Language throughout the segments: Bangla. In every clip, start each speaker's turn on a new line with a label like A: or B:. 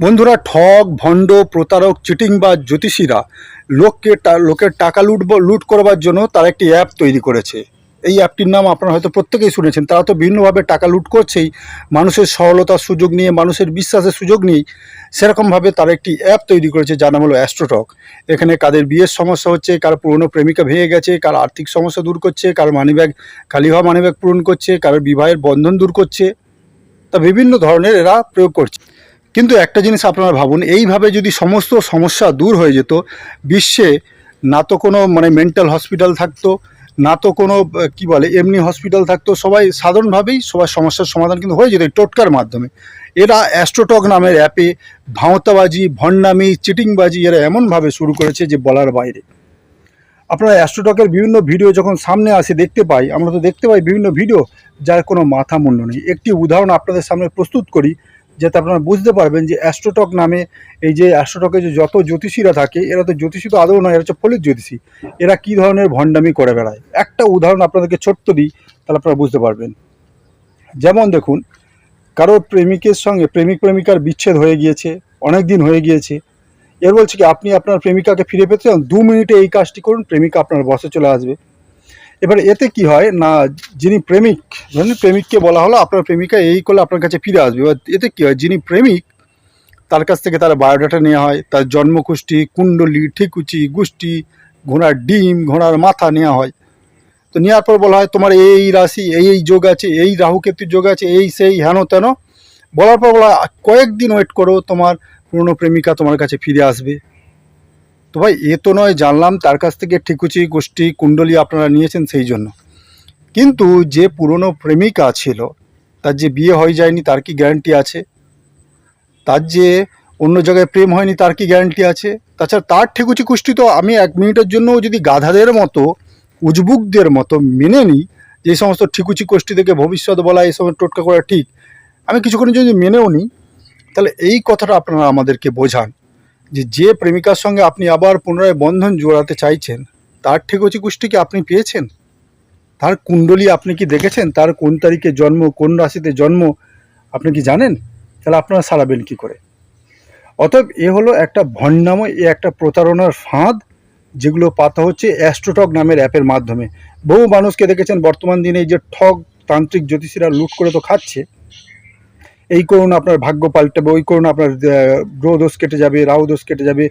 A: বন্ধুরা, ঠগ, ভণ্ড, প্রতারক চিটিং বা জ্যোতিষীরা লোককে লোকের টাকা লুট লুট করবার জন্য তারা একটি অ্যাপ তৈরি করেছে। এই অ্যাপটির নাম আপনারা হয়তো প্রত্যেকেই শুনেছেন। তারা তো বিভিন্নভাবে টাকা লুট করছেই, মানুষের সরলতার সুযোগ নিয়ে, মানুষের বিশ্বাসের সুযোগ নিয়েই সেরকমভাবে তারা একটি অ্যাপ তৈরি করেছে যার নাম হলো অ্যাস্ট্রোটক এখানে কাদের বিয়ের সমস্যা হচ্ছে, কার পুরনো প্রেমিকা ভেঙে গেছে, কার আর্থিক সমস্যা দূর করছে, কার মানিব্যাগ খালি হওয়া মানিব্যাগ পূরণ করছে, কারোর বিবাহের বন্ধন দূর করছে। তা বিভিন্ন ধরনের এরা প্রয়োগ করছে। কিন্তু একটা জিনিস আপনারা ভাবুন, এইভাবে যদি সমস্ত সমস্যা দূর হয়ে যেত, বিশ্বে না তো কোনো মানে মেন্টাল হসপিটাল থাকতো, না তো কোনো কি বলে, এমনি হসপিটাল থাকতো, সবাই সাধারণভাবেই সবার সমস্যার সমাধান কিন্তু হয়ে যেত টোটকার মাধ্যমে। এরা অ্যাস্ট্রোটক নামের অ্যাপে ভাঁওতাবাজি, ভণ্ডামি, চিটিংবাজি এরা এমনভাবে শুরু করেছে যে বলার বাইরে। আপনারা অ্যাস্ট্রোটকের বিভিন্ন ভিডিও যখন সামনে আসে দেখতে পাই, আমরা তো দেখতে পাই বিভিন্ন ভিডিও যার কোনো মাথা মুন্ড নেই। একটি উদাহরণ আপনাদের সামনে প্রস্তুত করি যাতে আপনারা বুঝতে পারবেন যে অ্যাস্ট্রোটক নামে এই যে অ্যাস্ট্রোটকে যে যত জ্যোতিষীরা থাকে, এরা তো জ্যোতিষী তো আদৌ নয়, এরা হচ্ছে ফলিত জ্যোতিষী। এরা কী ধরনের ভণ্ডামি করে বেড়ায়? একটা উদাহরণ আপনাদেরকে ছোট্ট দিই, তাহলে আপনারা বুঝতে পারবেন। যেমন দেখুন কারোর প্রেমিকের সঙ্গে, প্রেমিক প্রেমিকার বিচ্ছেদ হয়ে গিয়েছে, অনেক দিন হয়ে গিয়েছে। এর বলছে কি, আপনি আপনার প্রেমিকাকে ফিরে পেতে চান, দু মিনিটে এই কাজটি করুন, প্রেমিকা আপনার বসে চলে আসবে। এবার এতে কি হয় না, যিনি প্রেমিক, ধরুন প্রেমিককে বলা হলো, আপনার প্রেমিকা এই করলে আপনার কাছে ফিরে আসবে। এবার এতে কি হয়, যিনি প্রেমিক, তার কাছ থেকে তার বায়োডাটা নেওয়া হয়, তার জন্মকুষ্টি কুণ্ডলী, ঠিকুচি গুষ্টি ঘোড়ার ডিম, ঘোড়ার মাথা নেওয়া হয়। তো নেওয়ার পর বলা হয়, তোমার এই রাশি, এই এই যোগ আছে, এই রাহুকেতুর যোগ আছে, এই, সেই, হেন, তেন। বলার পর বলা কয়েকদিন ওয়েট করো, তোমার পুরনো প্রেমিকা তোমার কাছে ফিরে আসবে। তো ভাই, এ তো নয়, জানলাম তার কাছ থেকে ঠিকুচি গোষ্ঠী কুণ্ডলী আপনারা নিয়েছেন সেই জন্য। কিন্তু যে পুরনো প্রেমিকা ছিল, তার যে বিয়ে হয়ে যায়নি তার কি গ্যারান্টি আছে? তার যে অন্য জায়গায় প্রেম হয়নি তার কি গ্যারান্টি আছে? তাছাড়া তার ঠিকুচি, কুষ্টি তো আমি এক মিনিটের জন্য যদি গাধাদের মতো, উজবুকদের মতো মেনে নিই, যে সমস্ত ঠিকুচি কোষ্ঠী থেকে ভবিষ্যৎ বলা, এই সময় টোটকা করা ঠিক, আমি কিছুক্ষণের যদি মেনেও নিই, তাহলে এই কথাটা আপনারা আমাদেরকে বোঝান। যে যে প্রেমিকার সঙ্গে আপনি আবার পুনরায় বন্ধন জোড়াতে চাইছেন, তার ঠিকুচি কুষ্টি কি আপনি পেয়েছেন? তার কুণ্ডলী আপনি কি দেখেছেন? তার কোন তারিখে জন্ম, কোন রাশিতে জন্ম, আপনি কি জানেন? তাহলে আপনারা সারাবেন কি করে? অতএব এ হলো একটা ভণ্ডামো এ একটা প্রতারণার ফাঁদ, যেগুলো পাতা হচ্ছে অ্যাস্ট্রোটক নামের অ্যাপের মাধ্যমে। বহু মানুষকে দেখেছেন বর্তমান দিনে যে ঠগ তান্ত্রিক জ্যোতিষীরা লুট করে তো খাচ্ছে এই করুন আপনার ভাগ্য পাল্টাবে, ওই করুন আপনার গ্রহ দোষ কেটে যাবে, রাহু দোষ কেটে যাবে,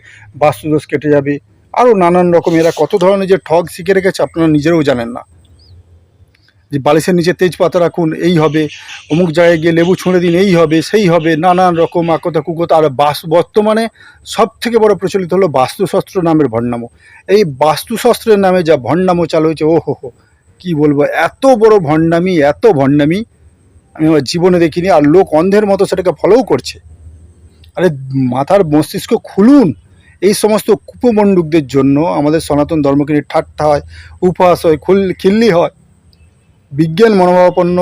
A: বাস্তু দোষ কেটে যাবে আরও নানান রকম এরা কত ধরনের যে ঠগ শিখে রেখেছে আপনারা নিজেরাও জানেন না। যে বালিশের নিচে তেজপাতা রাখুন, এই হবে, অমুক জায়গায় গিয়ে লেবু ছুঁড়ে দিন, এই হবে, সেই হবে, নানান রকম আকতা কুকতা, আর বাস বর্তমানে সব থেকে বড় প্রচলিত হলো বাস্তুশাস্ত্র নামের ভণ্ডামো। এই বাস্তুশাস্ত্রের নামে যা ভণ্ডামো চালু হয়েছে ও হো হো কী বলব, এত বড় ভণ্ডামি, এত ভণ্ডামি আমি আমার জীবনে দেখিনি, আর লোক অন্ধের মতো সেটাকে ফলোও করছে। আরে মাথার মস্তিষ্ক খুলুন। এই সমস্ত কুপমণ্ডুকদের জন্য আমাদের সনাতন ধর্মকে নিয়ে ঠাট্টা হয় উপহাস হয়, খুল, খিল্লি হয়। বিজ্ঞান মনোভাবাপন্ন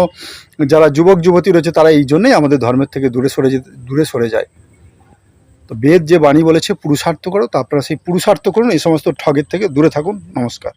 A: যারা যুবক, যুবতী রয়েছে, তারা এই জন্যই আমাদের ধর্মের থেকে দূরে সরে যেতে, দূরে সরে যায়। তো বেদ যে বাণী বলেছে, পুরুষার্থ করো, তা আপনারা সেই পুরুষার্থ করুন, এই সমস্ত ঠগের থেকে দূরে থাকুন। নমস্কার।